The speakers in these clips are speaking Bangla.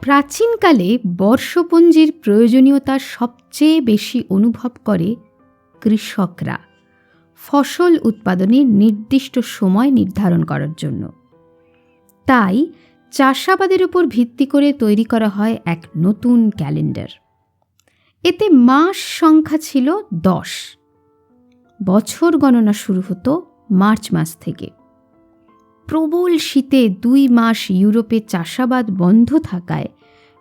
প্রাচীনকালে বর্ষপঞ্জির প্রয়োজনীয়তা সবচেয়ে বেশি অনুভব করে কৃষকরা ফসল উৎপাদনের নির্দিষ্ট সময় নির্ধারণ করার জন্য। তাই চাষাবাদের উপর ভিত্তি করে তৈরি করা হয় এক নতুন ক্যালেন্ডার। এতে মাস সংখ্যা ছিল দশ। বছর গণনা শুরু হতো মার্চ মাস থেকে। প্রবল শীতে দুই মাস ইউরোপে চাষাবাদ বন্ধ থাকায়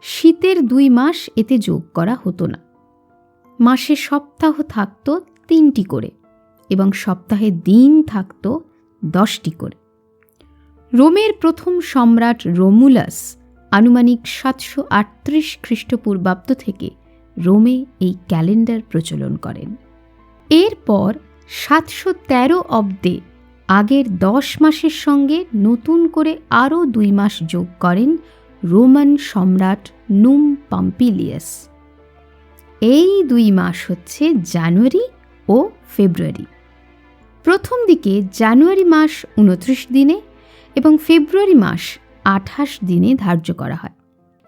শীতের দুই মাস এতে যোগ করা হতো না। মাসে সপ্তাহ থাকত তিনটি করে এবং সপ্তাহে দিন থাকত দশটি করে। রোমের প্রথম সম্রাট রোমুলাস আনুমানিক সাতশো আটত্রিশ খ্রিস্টপূর্বাব্দ থেকে রোমে এই ক্যালেন্ডার প্রচলন করেন। এরপর সাতশো তেরো অব্দে আগের দশ মাসের সঙ্গে নতুন করে আরও দুই মাস যোগ করেন রোমান সম্রাট নুম পাম্পিলিয়াস। এই দুই মাস হচ্ছে জানুয়ারি ও ফেব্রুয়ারি। প্রথম দিকে জানুয়ারি মাস উনত্রিশ দিনে এবং ফেব্রুয়ারি মাস আঠাশ দিনে ধার্য করা হয়।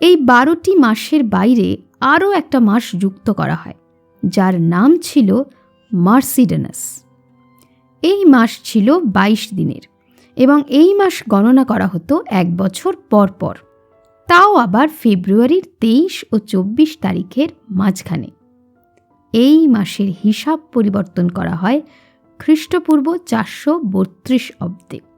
এই বারোটি মাসের বাইরে আরও একটা মাস যুক্ত করা হয়, যার নাম ছিল মার্সিডেনাস। এই মাস ছিল বাইশ দিনের এবং এই মাস গণনা করা হতো এক বছর পর পর। তাও আবার ফেব্রুয়ারির তেইশ ও চব্বিশ তারিখের মাঝখানে। এই মাসের হিসাব পরিবর্তন করা হয় খ্রিস্টপূর্ব চারশো বত্রিশ অব্দে।